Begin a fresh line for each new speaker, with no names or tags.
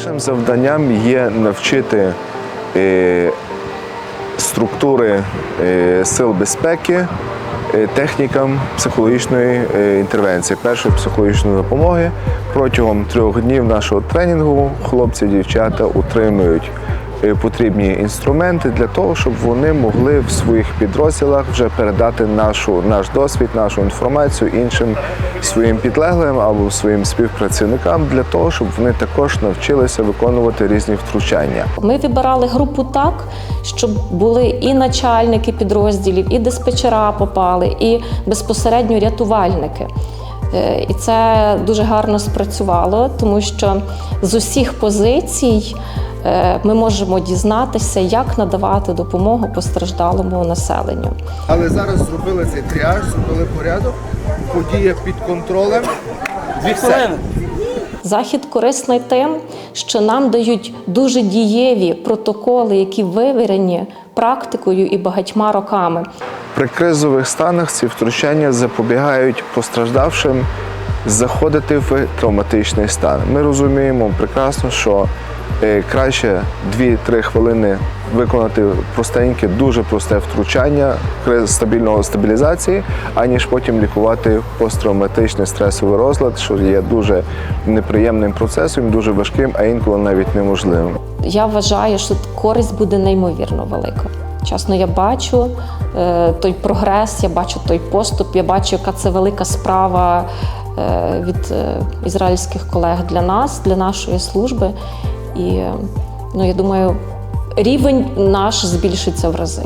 Нашим завданням є навчити е, структури е, сил безпеки е, технікам психологічної інтервенції, першої психологічної допомоги. Протягом трьох днів нашого тренінгу хлопці дівчата утримують потрібні інструменти для того, щоб вони могли в своїх підрозділах вже передати нашу, наш досвід, нашу інформацію іншим своїм підлеглим або своїм співпрацівникам для того, щоб вони також навчилися виконувати різні втручання.
Ми вибирали групу так, щоб були і начальники підрозділів, і диспетчера попали, і безпосередньо рятувальники. Е, І це дуже гарно спрацювало, тому що з усіх позицій е, ми можемо дізнатися, як надавати допомогу постраждалому населенню.
Але зараз зробили цей тріаж, зробили порядок, подія під контролем.
Дві хвилини.
Захід корисний тим, що нам дають дуже дієві протоколи, які вивірені практикою і багатьма роками.
При кризових станах ці втручання запобігають постраждавшим заходити в травматичний стан. Ми розуміємо прекрасно, що е, краще 2-3 хвилини виконати простеньке, дуже просте втручання стабільного стабілізації, аніж потім лікувати посттравматичний стресовий розлад, що є дуже неприємним процесом, дуже важким, а інколи навіть неможливим.
Я вважаю, що користь буде неймовірно велика. Чесно, я бачу е, той прогрес, я бачу той поступ, я бачу, яка це велика справа е, від е, ізраїльських колег для нас, для нашої служби. І ну, я думаю, рівень наш збільшиться в рази.